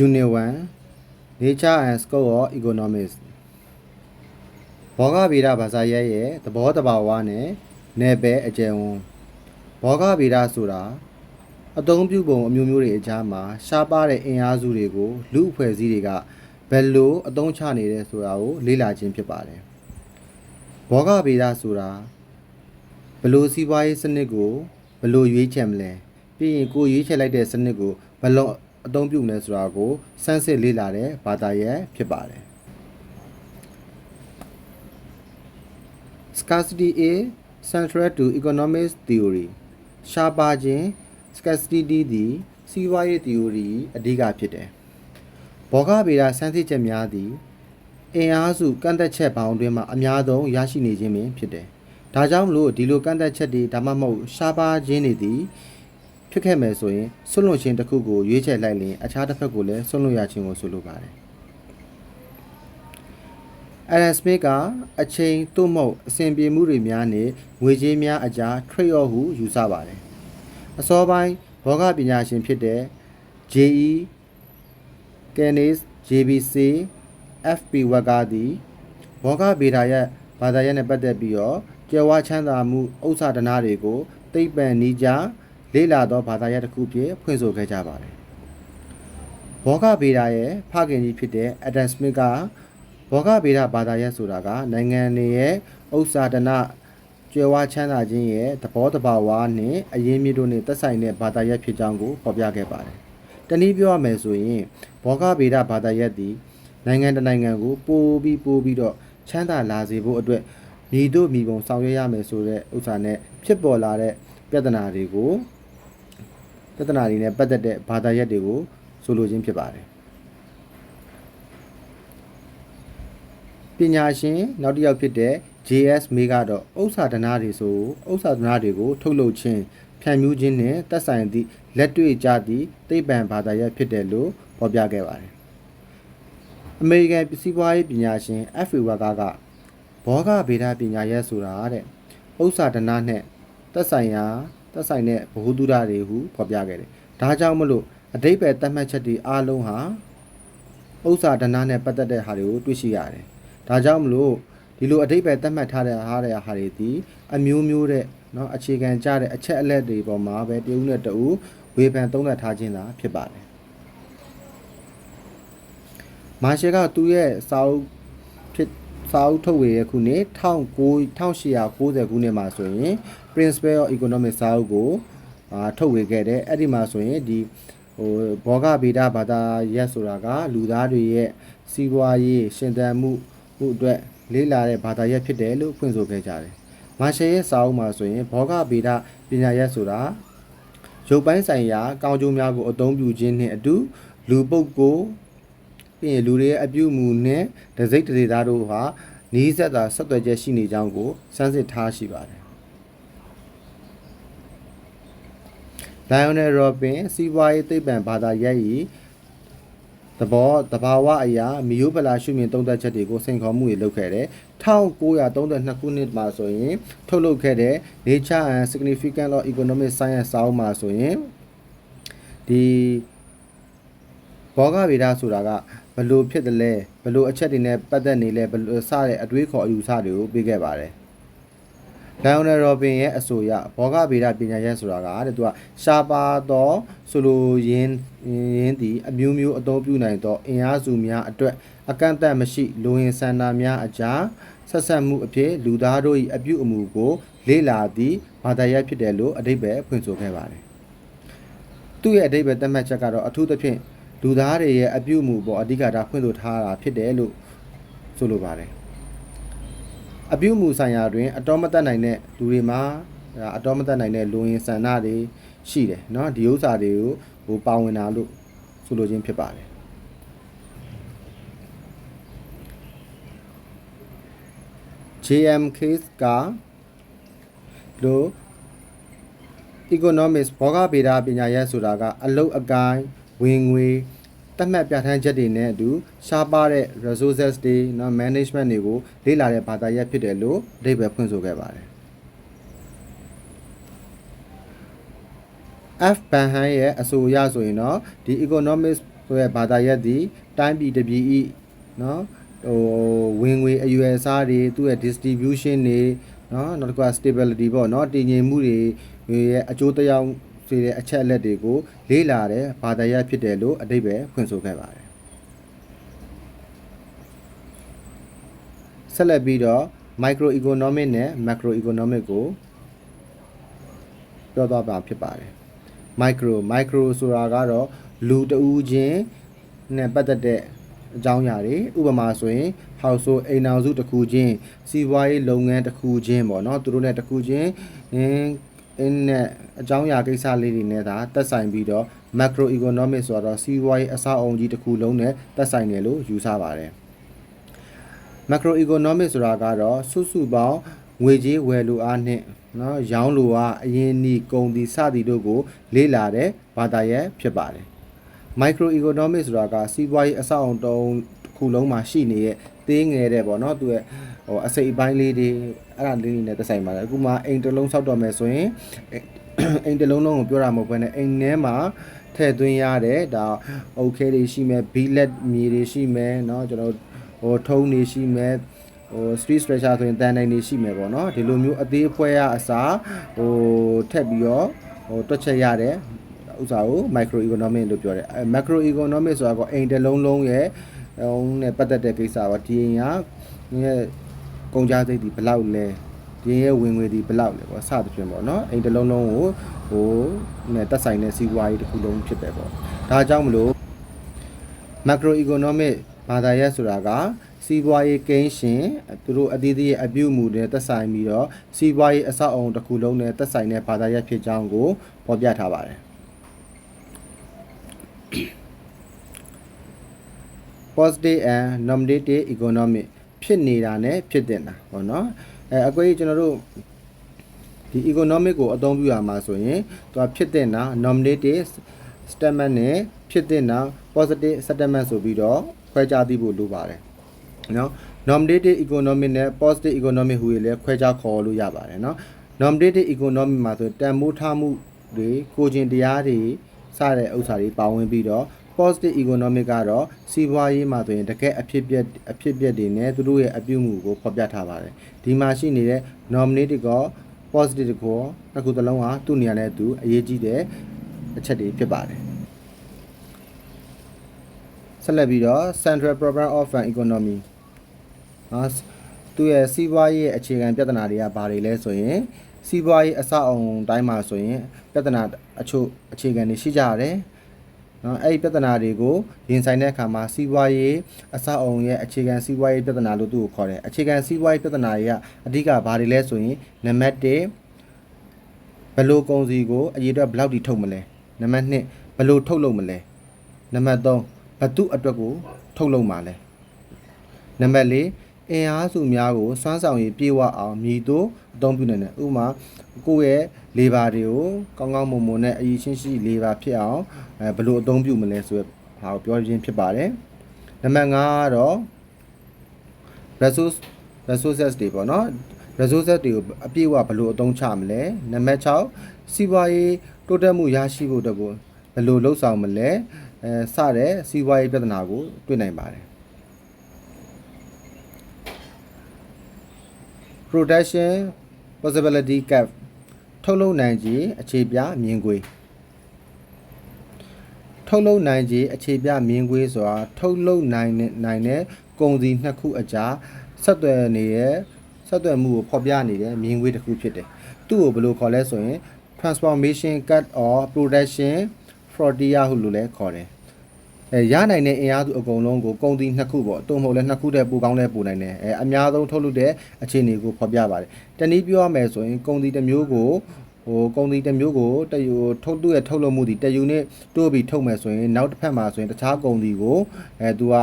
Unit 1 Nature and Scope of Economics ဘောဂဗေဒဘာသာရပ်ရဲ့သဘောတဘာဝနဲ့နယ်ပယ်အကျယ်ဝန်းဘောဂဗေဒဆိုတာအသုံးပြုပုံအမျိုးမျိုးတွေအကြားမှာရှားပါတဲ့အင်အားစုတွေကိုလူအဖွဲ့အစည်းတွေကဘယ်လိုအသုံးချနေတယ်ဆိုတာကိုလေ့လာခြင်းဖြစ်ပါတယ်ဘောဂဗေဒဆိုတာဘယ်လိုစီးပွားရေးစနစ်ကိုဘယ်လိုရွေးချယ်မလဲပြီးရင်ကိုယ်ရွေးချယ်လိုက်တဲ့စနစ်ကိုဘယ်လို အသုံးပြုမလဲဆိုတာကိုစမ်းစစ်လေ့လာတဲ့ဘာသာရပ်ဖြစ်ပါတယ် Scarcity is central to economics theory ရှားပါခြင်း scarcity သည်စီးပွားရေး theory အဓိကဖြစ်တယ်။ဘောဂဗေဒစမ်းစစ်ချက်များသည်အင်အားစုကန့်သက်ချက်ပေါင်းအတွင်းမှာအများဆုံးရရှိနေခြင်းပင်ဖြစ်တယ်။ဒါကြောင့်မလို့ဒီလိုကန့်သက်ချက်တွေဒါမှမဟုတ်ရှားပါခြင်းတွေသည် ဖြစ်ခဲ့မယ်ဆိုရင်ဆွလွန်ခြင်းတစ်ခုကိုရွေးချယ်လိုက်ရင်အခြားတစ်ဖက်ကိုလည်းဆွလွန်ရခြင်းကိုဆိုလိုပါတယ်။ Alan Smith ကအချိန်သို့မဟုတ်အစဉ်ပြေမှုတွေများနဲ့ငွေကြေးများအကြား trade off ဟုယူဆပါတယ်။အစောပိုင်းဘောဂပညာရှင်ဖြစ်တဲ့ JE Keynes JBC FP Wagga သည်ဘောဂဗေဒရဲ့ဘာသာရပ်နဲ့ပတ်သက်ပြီးတော့ကြွယ်ဝချမ်းသာမှုဥစ္စာဒနာတွေကိုသိပ္ပံနီးကြ လေ့လာသောဘာသာရပ်တစ်ခုဖြင့်ဖွင့်ဆိုခဲ့ကြပါတယ်။ဘောဂဗေဒရဲ့ဖခင်ကြီးဖြစ်တဲ့ Adam Smith ကဘောဂဗေဒဘာသာရပ်ဆိုတာကနိုင်ငံတွေရဲ့ဥစ္စာဒနာကျွယ်ဝချမ်းသာခြင်းရဲ့သဘောတဘာဝနဲ့အရင်းမြစ်တို့နဲ့သက်ဆိုင်တဲ့ဘာသာရပ်ဖြစ်ကြောင်းကိုဖော်ပြခဲ့ပါတယ်။တနည်းပြောရမယ်ဆိုရင်ဘောဂဗေဒဘာသာရပ်သည်နိုင်ငံတစ်နိုင်ငံကိုပိုပြီးပိုပြီးတော့ချမ်းသာလာစေဖို့အတွက်မိတို့မိဘုံဆောင်ရွက်ရမယ်ဆိုတဲ့ဥစ္စာနဲ့ဖြစ်ပေါ်လာတဲ့ပြဿနာတွေကို ပြဿနာတွေနဲ့ပတ်သက်တဲ့ဘာသာရပ်တွေကိုဆိုလိုခြင်းဖြစ်ပါတယ်။ပညာရှင်နောက်တစ်ယောက်ဖြစ်တဲ့ JS မေကတော့ဥစ္စာဒနာတွေဆိုဥစ္စာဒနာတွေကိုထုတ်လုပ်ခြင်းဖြန့်ဖြူးခြင်းနဲ့သက်ဆိုင်သည့်လက်တွေ့ကြသည့်သိပ္ပံဘာသာရပ်ဖြစ်တယ်လို့ဖော်ပြခဲ့ပါတယ်။အမေရိကန်ပစ္စည်းပွားရေးပညာရှင် F. Wager ကဘောဂဗေဒပညာရပ်ဆိုတာတဲ့ဥစ္စာဒနာနဲ့သက်ဆိုင်ရာ သက်ဆိုင်တဲ့ဘ ഹു တုဒတွေဟုဖော်ပြခဲ့တယ်။ဒါကြောင့်မလို့အတိပ္ပယ်သတ်မှတ်ချက်တွေအားလုံးဟာဥစ္စာဒနာနဲ့ပတ်သက်တဲ့ဟာတွေကိုတွေ့ရှိရတယ်။ဒါကြောင့်မလို့ဒီလိုအတိပ္ပယ်သတ်မှတ်ထားတဲ့ဟာတွေဟာတွေဒီအမျိုးမျိုးတဲ့နော်အခြေခံကြတဲ့အချက်အလက်တွေပေါ်မှာပဲတဦးနဲ့တဦးဝေဖန်သုံးသပ်ထားခြင်းသာဖြစ်ပါတယ်။မာရှယ်ကသူ့ရဲ့စာအုပ် စ်စာအုပ်ထုတ်ဝေရခုနှစ်1890ခုနှစ်မှာဆိုရင် Principle of Economics စာအုပ်ကိုအာထုတ်ဝေခဲ့တယ်အဲ့ဒီမှာဆိုရင်ဒီဟိုဘောဂဗေဒဘာသာရက်ဆိုတာက လူသားတွေရဲ့စီးပွားရေးရှင်သန်မှုမှုအတွက်လေးလာတဲ့ဘာသာရပ်ဖြစ်တယ်လို့ဖွင့်ဆိုခဲ့ကြတယ်။မာရှယ်ရဲ့စာအုပ်မှာဆိုရင်ဘောဂဗေဒပညာရပ်ဆိုတာရုပ်ပိုင်းဆိုင်ရာကောင်းကျိုးများကိုအသုံးပြုခြင်းနှင့်အတူလူပုဂ္ဂိုလ် ပြီးရင်လူတွေရဲ့အပြုအမူနဲ့ဒစိတ်တရေသားတို့ဟာနီးစပ်တာဆက်သွယ်ချက်ရှိနေကြောင်းကိုစမ်းစစ်ထားရှိပါတယ်။ Lionel Robin စီးပွားရေးသိပ္ပံဘာသာရပ်၏သဘောတဘာဝအရာမီယိုဖလာရှုမြင်သုံးသပ်ချက်တွေကိုစိန်ခေါ်မှုတွေလုပ်ခဲ့တယ်1932ခုနှစ်မှာဆိုရင် ထုတ်လုပ်ခဲ့တဲ့ Nature and Significance of Economic Science စာအုပ်မှာဆိုရင်ဒီဘောဂဗေဒဆိုတာက ဘလို့ဖြစ်တယ်လဲဘလို့အချက်တွေနဲ့ပတ်သက်နေလဲဘလို့စတဲ့အတွေးခေါ်အယူဆတွေကိုပေးခဲ့ပါတယ်လန်နယ်ရောဘင်ရဲ့အဆိုအရဘောဂဗေဒပညာရပ်ဆိုတာကတဲ့သူကရှားပါသောဆိုလိုရင်းရင်းသည်အမျိုးမျိုးအသုံးပြုနိုင်သောအင်အားစုများအတွက်အကန့်အသတ်မရှိလိုရင်ဆန္ဒများအကြားဆက်ဆက်မှုအဖြစ်လူသားတို့၏အပြုအမူကို လေ့လာသည့်ဘာသာရပ်ဖြစ်တယ်လို့အဓိပ္ပာယ်ဖွင့်ဆိုခဲ့ပါတယ်သူ့ရဲ့အဓိပ္ပာယ်သတ်မှတ်ချက်ကတော့အထူးသဖြင့် လူသားတွေရဲ့အပြုအမူပေါ်အဓိကထားဖွင့်ဆိုထားတာဖြစ်တယ်လို့ဆိုလိုပါတယ်အပြုအမူဆိုင်ရာတွင်အတော်မတတ်နိုင်တဲ့လူတွေမှာအတော်မတတ်နိုင်တဲ့လူရင်းဆန္ဒတွေရှိတယ်เนาะဒီဥစ္စာတွေကိုဟိုပါဝင်တာလို့ဆိုလိုခြင်းဖြစ်ပါတယ် JM case ကလို့ economics ဘောဂဗေဒပညာရပ်ဆိုတာကအလုတ်အကိုင်း ဝင်ငွေတတ်မှတ်ပြဋ္ဌာန်းချက်တွေနဲ့အတူရှားပါတဲ့ resources တွေနော် management တွေကိုလေ့လာတဲ့ဘာသာရပ်ဖြစ်တယ်လို့အဓိပ္ပာယ်ဖွင့်ဆိုခဲ့ပါတယ် F ဘန်ဟန်ရဲ့အဆိုအရဆိုရင်တော့ဒီ economics သူရဲ့ဘာသာရပ်သည်တိုင်းပြည်တစ်ပြည်ဤနော်ဟိုဝင်ငွေအရွယ်အစားတွေသူ့ရဲ့ distribution တွေနော်နောက်တစ်ခုက stability ပေါ့နော်တည်ငြိမ်မှုတွေရဲ့အကျိုးတရား စေတဲ့အချက်အလက်တွေကိုလေ့လာတဲ့ဘာသာရပ်ဖြစ်တယ်လို့အတိတ်ပဲဖွင့်ဆိုခဲ့ပါတယ်ဆက်လက်ပြီးတော့ micro economic နဲ့ macro economic ကိုပြောသွားပါဖြစ်ပါတယ် micro micro ဆိုတာကတော့လူတဦးချင်းနဲ့ပတ်သက်တဲ့အကြောင်းအရာတွေဥပမာဆိုရင် household အိမ်အောင်စုတစ်ခုချင်းစီးပွားရေးလုပ်ငန်းတစ်ခုချင်းပေါ့နော်သူတို့နဲ့တစ်ခုချင်း အင်းနဲ့အကြောင်းအရာကိစ္စလေးတွေနဲ့ဒါသက်ဆိုင်ပြီးတော့ macro economic ဆိုတော့စီးပွားရေးအဆောက်အုံကြီးတစ်ခုလုံးနဲ့သက်ဆိုင်တယ်လို့ယူဆပါတယ် macro economic ဆိုတာကတော့စုစုပေါင်းငွေကြေးဝယ်လိုအားနှင့်နော်ရောင်းလိုအားအရင်းနှီးကုန်သည်စသည်တို့ကို လေ့လာတဲ့ဘာသာရပ်ဖြစ်ပါတယ် micro economic ဆိုတာကစီးပွားရေးအဆောက်အုံတုံးတစ်ခုလုံးမှာရှိနေတဲ့ သေးငယ်တဲ့ပေါ့เนาะသူရဲ့ဟိုအစိပ်အပိုင်းလေးတွေအဲ့ဒါလေးတွေနဲ့သက်ဆိုင်ပါတယ်အခုမှအိမ်တစ်လုံးဆောက်တော့မယ်ဆိုရင်အိမ်တစ်လုံးလုံးကိုပြောတာမဟုတ်ဘဲနဲ့အိမ်ထဲမှာထည့်သွင်းရတဲ့ဒါအုတ်ခဲတွေရှိမယ်ဘီလက်မြေတွေရှိမယ်เนาะကျွန်တော်ဟိုထုံးတွေရှိမယ်ဟို street stretcher ဆိုရင်တန်တိုင်းတွေရှိမယ်ပေါ့နော်ဒီလိုမျိုးအသေးဖွဲရအစားဟိုထက်ပြီးတော့ဟိုတွက်ချက်ရတဲ့ဥစ္စာကို micro economic လို့ပြောတယ်အဲ macro economic ဆိုတာကအိမ်တစ်လုံးလုံးရဲ့ ဟိုနဲ့ပတ်သက်တဲ့ကိစ္စပါဒီအိမ်ကရဲ့ကုန်ကြစိတ်ဒီဘယ်လောက်လဲဒီရဲ့ဝင်ငွေဒီဘယ်လောက်လဲပေါ့စသဖြင့်ပေါ့နော်အိမ်တစ်လုံးလုံးကိုဟိုနဲ့တက်ဆိုင်တဲ့စီးပွားရေးတစ်ခုလုံးဖြစ်တယ်ပေါ့ဒါကြောင့်မလို့ macro economic ဘာသာရပ်ဆိုတာကစီးပွားရေးကိန်းရှင်သူတို့အသီးသီးရဲ့အပြုအမူတွေသက်ဆိုင်ပြီးတော့စီးပွားရေးအဆောက်အအုံတစ်ခုလုံးနဲ့သက်ဆိုင်တဲ့ဘာသာရပ်ဖြစ်ကြောင်းကိုဖော်ပြထားပါတယ် positive and nominative economic ဖြစ်နေတာနဲ့ဖြစ်တင်တာပေါ့နော်အဲအကွေးကျွန်တော်တို့ဒီ economic ကိုအသုံးပြုရမှာဆိုရင်သူကဖြစ်တင်တာ nominative statement နဲ့ဖြစ်တင်တာ positive statement ဆိုပြီးတော့ခွဲခြားသိဖို့လိုပါတယ်နော် nominative economic နဲ့ positive economic ဟူရေလည်းခွဲခြားခေါ်လို့ရပါတယ်နော် nominative economic မှာဆိုတန်မိုးထားမှုတွေကိုကျင်တရားတွေစတဲ့ဥစ္စာတွေပါဝင်ပြီးတော့ positive economic ကတော့စီးပွားရေးမှာဆိုရင်တကယ်အဖြစ်ပြက်အဖြစ်ပြက်တွေနဲ့သူတို့ရဲ့အပြုအမူကိုဖော်ပြထားပါတယ်ဒီမှာရှိနေတဲ့ nominative က positive ကိုအခုတစ်လုံးဟာသူ့နေရာနဲ့သူအရေးကြီးတဲ့အချက်တွေဖြစ်ပါတယ်ဆက်လက်ပြီးတော့ Central Program of an Economy နော်သူရဲ့စီးပွားရေးရဲ့အခြေခံပြဿနာတွေကဘာတွေလဲဆိုရင်စီးပွားရေးအဆောက်အုံတိုင်းမှာဆိုရင်ပြဿနာအချို့အခြေခံတွေရှိကြရတယ် နော်အဲ့ဒီပြဿနာတွေကိုရင်ဆိုင်တဲ့အခါမှာစီးပွားရေးအဆောက်အုံရဲ့အခြေခံစီးပွားရေးပြဿနာလို့သူ့ကိုခေါ်တယ်အခြေခံစီးပွားရေးပြဿနာတွေကအဓိကဘာတွေလဲဆိုရင်နံပါတ်1ဘယ်လိုကုန်စည်ကိုအရေးအတွက်ဘယ်လောက်ထိထုတ်မလဲနံပါတ်2ဘယ်လိုထုတ်လုပ်မလဲနံပါတ်3ဘသူ့အတွက်ကိုထုတ်လုပ်မှာလဲနံပါတ်4 အင်အားစုများကိုစွမ်းဆောင်ရည်ပြေဝအောင်မြည်သို့အသုံးပြုနိုင်တယ်ဥပမာကိုယ့်ရဲ့လေဘာတွေကိုကောင်းကောင်းမွန်မွန်နဲ့အရေးချင်းရှိလေဘာဖြစ်အောင်အဲဘယ်လိုအသုံးပြုမလဲဆိုရဟာကိုပြောခြင်းဖြစ်ပါတယ်နံပါတ်5ကတော့ resource resources တွေပေါ့နော် resources တွေကိုအပြည့်အဝဘယ်လိုအသုံးချမလဲနံပါတ်6စီးပွားရေးတိုးတက်မှုရရှိဖို့တကူဘယ်လိုလှုပ်ဆောင်မလဲအဲစတဲ့စီးပွားရေးပြဿနာကိုတွေ့နိုင်ပါတယ် production possibility gap ထုတ်လုပ်နိုင်ခြင်းအခြေပြမြင်ကွေးထုတ်လုပ်နိုင်ခြင်းအခြေပြမြင်ကွေးဆိုတာထုတ်လုပ်နိုင်တဲ့နိုင်တဲ့ကုန်စည်နှစ်ခုအကြားဆက်သွယ်နေတဲ့ဆက်သွယ်မှုကိုဖော်ပြနေတဲ့မြင်ကွေးတစ်ခုဖြစ်တယ်သူ့ကိုဘယ်လိုခေါ်လဲဆိုရင် transformation cut or production frontier ဟုလို့လည်းခေါ်တယ် အဲရနိုင်တဲ့အင်အားစုအကုန်လုံးကိုကုန်သည်နှစ်ခုပေါ့အတုံးမဟုတ်လဲနှစ်ခုတည်းပူကောင်းလဲပူနိုင်တယ်အဲအများဆုံးထုတ်လုပ်တဲ့အခြေအနေကိုဖော်ပြပါတယ်တနည်းပြောရမယ်ဆိုရင်ကုန်သည်တစ်မျိုးကိုဟိုကုန်သည်တစ်မျိုးကိုတယူထုတ်သူ့ရဲ့ထုတ်လုပ်မှုဒီတယူနဲ့တိုးပြီးထုတ်မယ်ဆိုရင်နောက်တစ်ဖက်မှာဆိုရင်တခြားကုန်သည်ကိုအဲသူက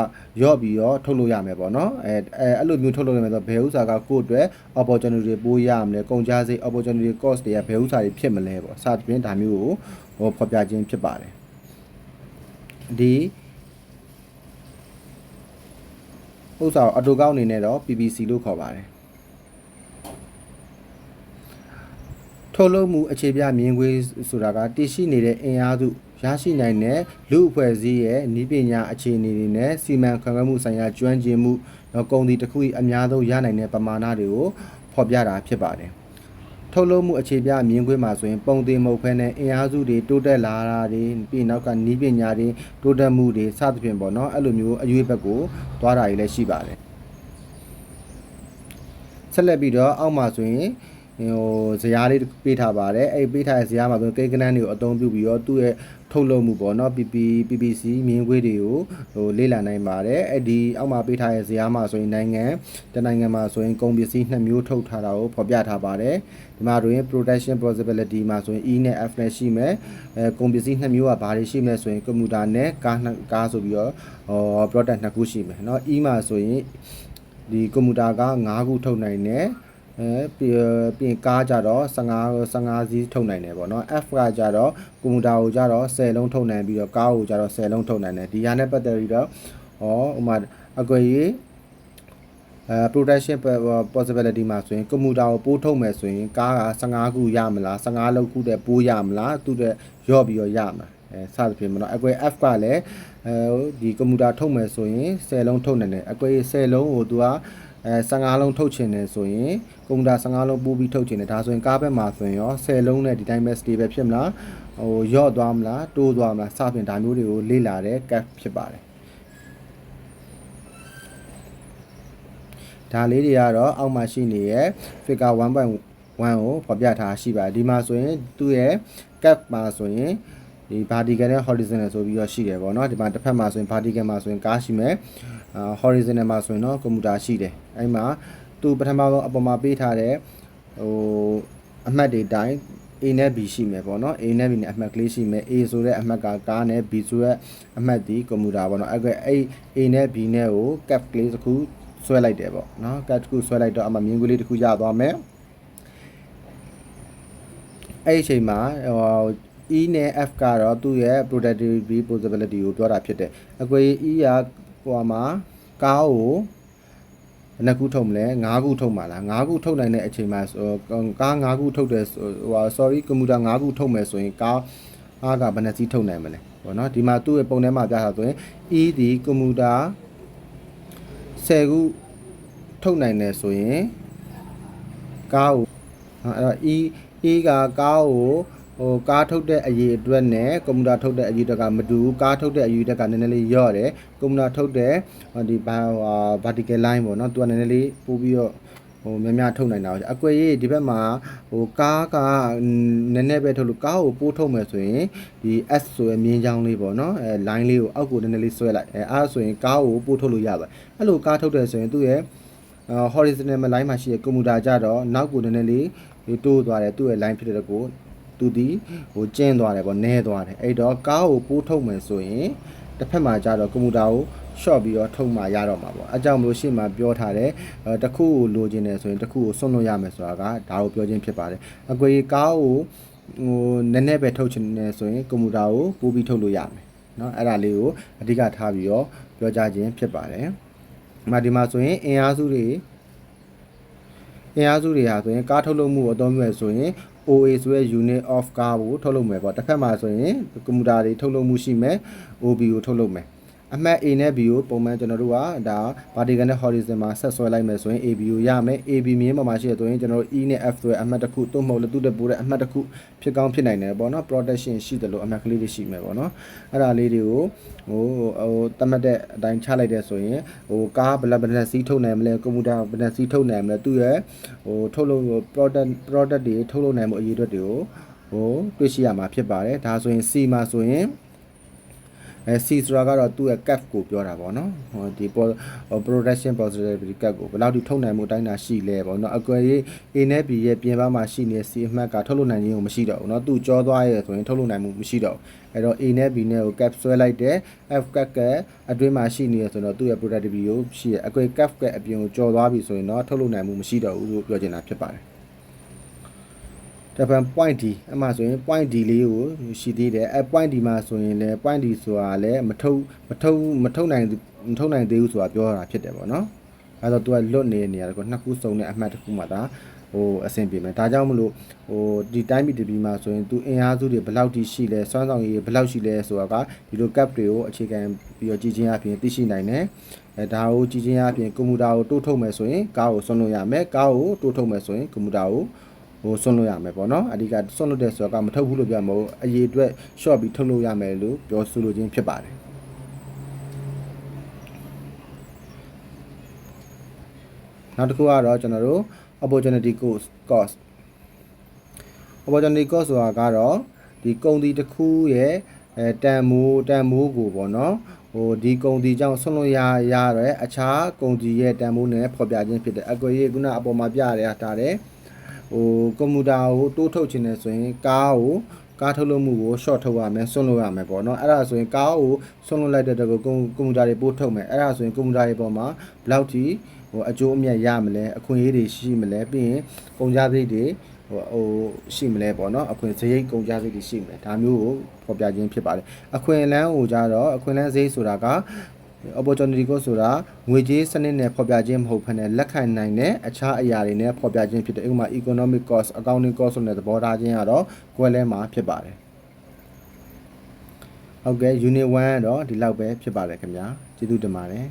ရော့ပြီးတော့ထုတ်လို့ရမယ်ပေါ့နော်အဲအဲအဲ့လိုမျိုးထုတ်လို့ရမယ်ဆိုတော့ဘယ်ဥစ္စာကကိုယ့်အတွက် opportunity တွေပိုးရမလဲကုန်ကြစိတ် opportunity cost တွေကဘယ်ဥစ္စာတွေဖြစ်မလဲပေါ့စသဖြင့်ဒါမျိုးကိုဟိုဖော်ပြခြင်းဖြစ်ပါတယ် ဒီဥစ္စာကိုအတူကောက်အနေနဲ့တော့ PPC လို့ခေါ်ပါတယ်ထုတ်လုပ်မှုအခြေပြမြင်ကွေးဆိုတာကတည်ရှိနေတဲ့အင်အားစုရရရှိနိုင်တဲ့လူအဖွဲ့အစည်းရဲ့ဤပညာအခြေအနေတွေနဲ့စီမံခန့်ခွဲမှုဆိုင်ရာကျွမ်းကျင်မှုတော့ကုန်သည်တစ်ခု၏အများဆုံးရနိုင်တဲ့ပမာဏတွေကိုဖော်ပြတာဖြစ်ပါတယ်။ ထုတ်လုပ်မှုအခြေပြမြင်ကွင်းမှာဆိုရင်ပုံသေးမဟုတ်ဖဲနဲ့အင်အားစုတွေတိုးတက်လာတာတွေပြီးနောက်ကဤပညာတွေတိုးတက်မှုတွေစသဖြင့်ပေါ့နော်အဲ့လိုမျိုးအရွေးဘက်ကိုသွားတာတွေလည်းရှိပါတယ်။ဆက်လက်ပြီးတော့အောက်မှာဆိုရင်ဟိုဇရာလေးပေးထားပါတယ်အဲ့ပေးထားတဲ့ဇရာမှာဆိုကိန်းကနန်းတွေကိုအသုံးပြုပြီးတော့သူ့ရဲ့ ထုတ်လုပ်မှုပေါ့နော် PP PPC မြင်းခွေးတွေကိုဟိုလေ့လာနိုင်ပါတယ်အဲ့ဒီအောက်မှာပေးထားတဲ့ဇရာမှာဆိုရင်နိုင်ငံတနိုင်ငံမှာဆိုရင်ကုန်ပစ္စည်းနှစ်မျိုးထုတ်ထားတာကိုဖော်ပြထားပါတယ်ဒီမှာတွင် production possibility မှာဆိုရင် E နဲ့ F နဲ့ရှိမယ်အဲကုန်ပစ္စည်းနှစ်မျိုးကဘာတွေရှိမလဲဆိုရင်ကွန်ပျူတာနဲ့ကားနှစ်ကားဆိုပြီးတော့ဟော product နှစ်ခုရှိမယ်เนาะ E မှာဆိုရင် ဒီကွန်ပျူတာက9ခုထုတ်နိုင်တယ် အဲပြီးပြီးရင်ကားကြတော့15 15စီးထုတ်နိုင်တယ်ပေါ့နော် F ကကြတော့ကွန်ပျူတာကိုကြတော့10လုံးထုတ်နိုင်ပြီးတော့ကားကိုကြတော့10လုံးထုတ်နိုင်တယ်ဒီဟာနဲ့ပတ်သက်ပြီးတော့ဟောဥမာအကွေကြီးအဲ production possibility မှာဆိုရင်ကွန်ပျူတာကိုပိုးထုတ်မယ်ဆိုရင်ကားက15ခုရမလား15လုံးခုတည်းပိုးရမလားသူတဲ့ရော့ပြီးတော့ရမှာအဲစသဖြင့်မနော်အကွေ F ကလည်းအဲဒီကွန်ပျူတာထုတ်မယ်ဆိုရင်10လုံးထုတ်နိုင်တယ်အကွေ10လုံးကိုသူက အဲ15လုံးထုတ်ချင်တယ်ဆိုရင်ကွန်ပျူတာ15လုံးပိုးပြီးထုတ်ချင်တယ်ဒါဆိုရင်ကားဘက်မှာဆိုရင်ရော10လုံးနဲ့ဒီတိုင်းပဲ stable ဖြစ်မလားဟိုရော့သွားမလားတိုးသွားမလားစသဖြင့်ဒါမျိုးတွေကိုလေ့လာတဲ့ cap ဖြစ်ပါတယ်ဒါလေးတွေကတော့အောက်မှာရှိနေရဲ့ figure 1.1ကိုဖော်ပြထားရှိပါတယ်ဒီမှာဆိုရင်သူ့ရဲ့ cap မှာဆိုရင် ဒီ vertical နဲ့ horizontal ဆိုပြီးတော့ရှိတယ်ပေါ့နော်ဒီမှာတစ်ဖက်မှာဆိုရင် vertical မှာဆိုရင်ကားရှိမယ်အာ horizontal မှာဆိုရင်တော့ကွန်ပျူတာရှိတယ်အဲ့မှာသူပထမဆုံးအပေါ်မှာပေးထားတဲ့ဟိုအမှတ်တွေတိုင်း A နဲ့ B ရှိမယ်ပေါ့နော် A နဲ့ B နဲ့အမှတ်ကလေးရှိမယ် A ဆိုတဲ့အမှတ်ကကားနဲ့ B ဆိုတဲ့အမှတ်ဒီကွန်ပျူတာပေါ့နော်အဲ့ကအဲ့ A နဲ့ B နဲ့ကို cap ကလေးတစ်ခုဆွဲလိုက်တယ်ပေါ့နော် cap တစ်ခုဆွဲလိုက်တော့အမှမြင်ကွင်းလေးတစ်ခုရသွားမယ်အဲ့ဒီအချိန်မှာဟို E နဲ့ F ကတော့သူ့ရဲ့ productivity possibility ကိုပြောတာဖြစ်တယ်အကွေ E ကဟိုမှာကားကိုဘယ်နှခုထုတ်မလဲ၅ခုထုတ်မှာလား၅ခုထုတ်နိုင်တဲ့အချိန်မှာကား၅ခုထုတ်တယ်ဟိုဟာ sorry ကွန်ပျူတာ၅ခုထုတ်မယ်ဆိုရင်ကားအားကဘယ်နှစီးထုတ်နိုင်မလဲပေါ့နော်ဒီမှာသူ့ရဲ့ပုံထဲမှာပြထားဆိုရင် E ဒီကွန်ပျူတာ10ခုထုတ်နိုင်တယ်ဆိုရင်ကားကိုအဲ့တော့ E E ကကားကို ဟိုကားထုတ်တဲ့အရေးအတွက်နဲ့ကွန်ပျူတာထုတ်တဲ့အရေးအတွက်ကမတူဘူးကားထုတ်တဲ့အရေးအတွက်ကနည်းနည်းလေးညော့တယ်ကွန်ပျူတာထုတ်တဲ့ဒီဘာ vertical line ပေါ့နော်သူကနည်းနည်းလေးပို့ပြီးတော့ဟိုများများထုတ်နိုင်တာပေါ့အကွက်ရေးဒီဘက်မှာဟိုကားကနည်းနည်းပဲထုတ်လို့ကားကိုပို့ထုတ်မယ်ဆိုရင်ဒီ S ဆိုရမြင်းချောင်းလေးပေါ့နော်အဲ line လေးကိုအောက်ကိုနည်းနည်းလေးဆွဲလိုက်အဲအားဆိုရင်ကားကိုပို့ထုတ်လို့ရပါတယ်အဲ့လိုကားထုတ်တယ်ဆိုရင်သူ့ရဲ့ horizontal line မှာရှိတဲ့ကွန်ပျူတာကြတော့နောက်ကိုနည်းနည်းလေးတိုးသွားတယ်သူ့ရဲ့ line ဖြစ်တဲ့ကို သူဒီဟိုကျင်းသွားတယ်ပေါ့နဲသွားတယ်အဲ့တော့ကားကိုပိုးထုတ်မယ်ဆိုရင်တစ်ဖက်မှာကြတော့ကွန်ပျူတာကို short ပြီးတော့ထုတ်မှရတော့မှာပေါ့အဲကြောင့်မလို့ရှေ့မှာပြောထားတယ်တစ်ခုကိုလိုချင်တယ်ဆိုရင်တစ်ခုကိုစွန့်လို့ရမယ်ဆိုတာကဒါကိုပြောခြင်းဖြစ်ပါတယ်အကွေကားကိုဟိုနည်းနည်းပဲထုတ်ချင်တယ်ဆိုရင်ကွန်ပျူတာကိုပိုးပြီးထုတ်လို့ရမယ်เนาะအဲ့ဒါလေးကိုအဓိကထားပြီးတော့ပြောကြားခြင်းဖြစ်ပါတယ်ဒီမှာဒီမှာဆိုရင်အင်အားစုတွေအင်အားစုတွေဟာဆိုရင်ကားထုတ်လုပ်မှုကိုအသုံးပြုရဆိုရင် OA ဆိုတဲ့ unit of car ကိုထုတ်လုပ်မယ်ပေါ့တစ်ဖက်မှာဆိုရင်ကွန်ပျူတာတွေထုတ်လုပ်မှုရှိမယ် OB ကိုထုတ်လုပ်မယ် အမှတ် A နဲ့ B ကိုပုံမှန်ကျွန်တော်တို့ကဒါ vertical နဲ့ horizontal မှာဆက်ဆွဲလိုက်မယ်ဆိုရင် AB ကိုရမယ် AB မြင်းပေါ်မှာရှိရဆိုရင်ကျွန်တော်တို့ E နဲ့ F ဆိုတဲ့အမှတ်တစ်ခုသို့မဟုတ်လည်းသူ့တက်ပိုးတဲ့အမှတ်တစ်ခုဖြစ်ကောင်းဖြစ်နိုင်တယ်ပေါ့နော် protection ရှိတယ်လို့အမှတ်ကလေးတွေရှိမယ်ပေါ့နော်အဲ့ဒါလေးတွေကိုဟိုဟိုတတ်မှတ်တဲ့အတိုင်းချလိုက်တဲ့ဆိုရင်ဟိုကားဘယ်လောက်ဘယ်နှစီးထုတ်နိုင်မလဲကွန်ပျူတာဘယ်နှစီးထုတ်နိုင်မလဲသူ့ရဲ့ဟိုထုတ်လုပ် product product တွေထုတ်လုပ်နိုင်မှုအရေးအတွက်တွေကိုဟိုတွေ့ရှိရမှာဖြစ်ပါတယ်ဒါဆိုရင် C မှာဆိုရင် အဲ C ဆိုတာကတော့သူ့ရဲ့ cap ကိုပြောတာပေါ့နော်ဟိုဒီ production possibility cap ကိုဘယ်လောက်ထိထုတ်နိုင်မှုတိုင်းတာရှိလဲပေါ့နော်အကွယ်ရေး A နဲ့ B ရဲ့ပြင်ပမှာရှိနေတဲ့ C အမှတ်ကထုတ်လုပ်နိုင်ခြင်းကိုမရှိတော့ဘူးနော်သူ့ကြောသွားရဲဆိုရင်ထုတ်လုပ်နိုင်မှုမရှိတော့ဘူးအဲ့တော့ A နဲ့ B နဲ့ကို cap ဆွဲလိုက်တယ် F cap ကအတွင်းမှာရှိနေရဆိုတော့သူ့ရဲ့ productivity ကိုရှိရအကွယ် cap ကအပြင်ကိုကြောသွားပြီဆိုရင်တော့ထုတ်လုပ်နိုင်မှုမရှိတော့ဘူးလို့ပြောချင်တာဖြစ်ပါတယ် တပံ point D အမှဆိုရင် point D လေးကိုရှိသေးတယ်အဲ point D မှာဆိုရင်လည်း point D ဆိုတာလည်းမထုတ်မထုတ်မထုတ်နိုင်မထုတ်နိုင်သေးဘူးဆိုတာပြောတာဖြစ်တယ်ပေါ့နော်အဲတော့သူကလွတ်နေတဲ့နေရာကိုနှစ်ခုစုံတဲ့အမှတ်တစ်ခုမှဒါဟိုအဆင်ပြေမယ်ဒါကြောင့်မလို့ဟိုဒီတိုင်းပြည်တပြည်မှာဆိုရင်သူအင်အားစုတွေဘယ်လောက်ထိရှိလဲစွမ်းဆောင်ရည်ဘယ်လောက်ရှိလဲဆိုတာကဒီလို cap တွေကိုအခြေခံပြီးတော့ကြည်ချင်းအပြင်သိရှိနိုင်တယ်အဲဒါကိုကြည်ချင်းအပြင်ကွန်ပျူတာကိုတိုးထုတ်မယ်ဆိုရင်ကားကိုဆွန့်လို့ရမယ်ကားကိုတိုးထုတ်မယ်ဆိုရင်ကွန်ပျူတာကို ဟိုဆွန့်လို့ရမယ်ပေါ့နော်အဓိကဆွန့်လို့တဲ့ဆိုတာကမထုတ်ဘူးလို့ပြောမှာမဟုတ်အရေးအတွက် short ပြီးထုတ်လို့ရမယ်လို့ပြောဆိုလိုခြင်းဖြစ်ပါတယ်နောက်တစ်ခုကတော့ကျွန်တော်တို့ opportunity cost cost opportunity cost ဆိုတာကတော့ဒီကုန်ဒီတစ်ခုရဲ့အဲတန်မိုးတန်မိုးကိုပေါ့နော်ဟိုဒီကုန်ဒီကြောင့်ဆွန့်လွတ်ရရတဲ့အခြားကုန်ဒီရဲ့တန်မိုးနဲ့ဖော်ပြခြင်းဖြစ်တယ်အကွေကြီးခုနအပေါ်မှာပြရတဲ့ထားတယ် ဟိုကွန်ပျူတာကိုတိုးထုတ်ခြင်းနဲ့ဆိုရင်ကားကိုကားထုတ်လုပ်မှုကို short ထုတ်ရမယ်ဆွန့်လွတ်ရမယ်ပေါ့နော်အဲ့ဒါဆိုရင်ကားကိုဆွန့်လွတ်လိုက်တဲ့တကူကွန်ကွန်ပျူတာတွေပို့ထုတ်မယ်အဲ့ဒါဆိုရင်ကွန်ပျူတာတွေပေါ်မှာဘယ်လောက်ထိဟိုအကျိုးအမြတ်ရမလဲအခွင့်အရေးတွေရှိမလဲပြီးရင်ကုန်ကြစရိတ်တွေဟိုဟိုရှိမလဲပေါ့နော်အခွင့်စရိတ်ကုန်ကြစရိတ်တွေရှိမလဲဒါမျိုးကိုဖော်ပြခြင်းဖြစ်ပါတယ်အခွင့်အလန်းကိုကြတော့အခွင့်အလန်းစရိတ်ဆိုတာက opportunity cost ဆိုတာငွေကြေးစနစ်နဲ့ဖော်ပြခြင်းမဟုတ်ဘဲနဲ့လက်ခံနိုင်တဲ့အခြားအရာတွေနဲ့ဖော်ပြခြင်းဖြစ်တယ်ဥပမာ economic cost accounting cost ဆိုတဲ့သဘောထားခြင်းကတော့ကွဲလဲမှာဖြစ်ပါတယ်ဟုတ်ကဲ့ unit 1ကတော့ဒီလောက်ပဲဖြစ်ပါတယ်ခင်ဗျာကျေးဇူးတင်ပါတယ်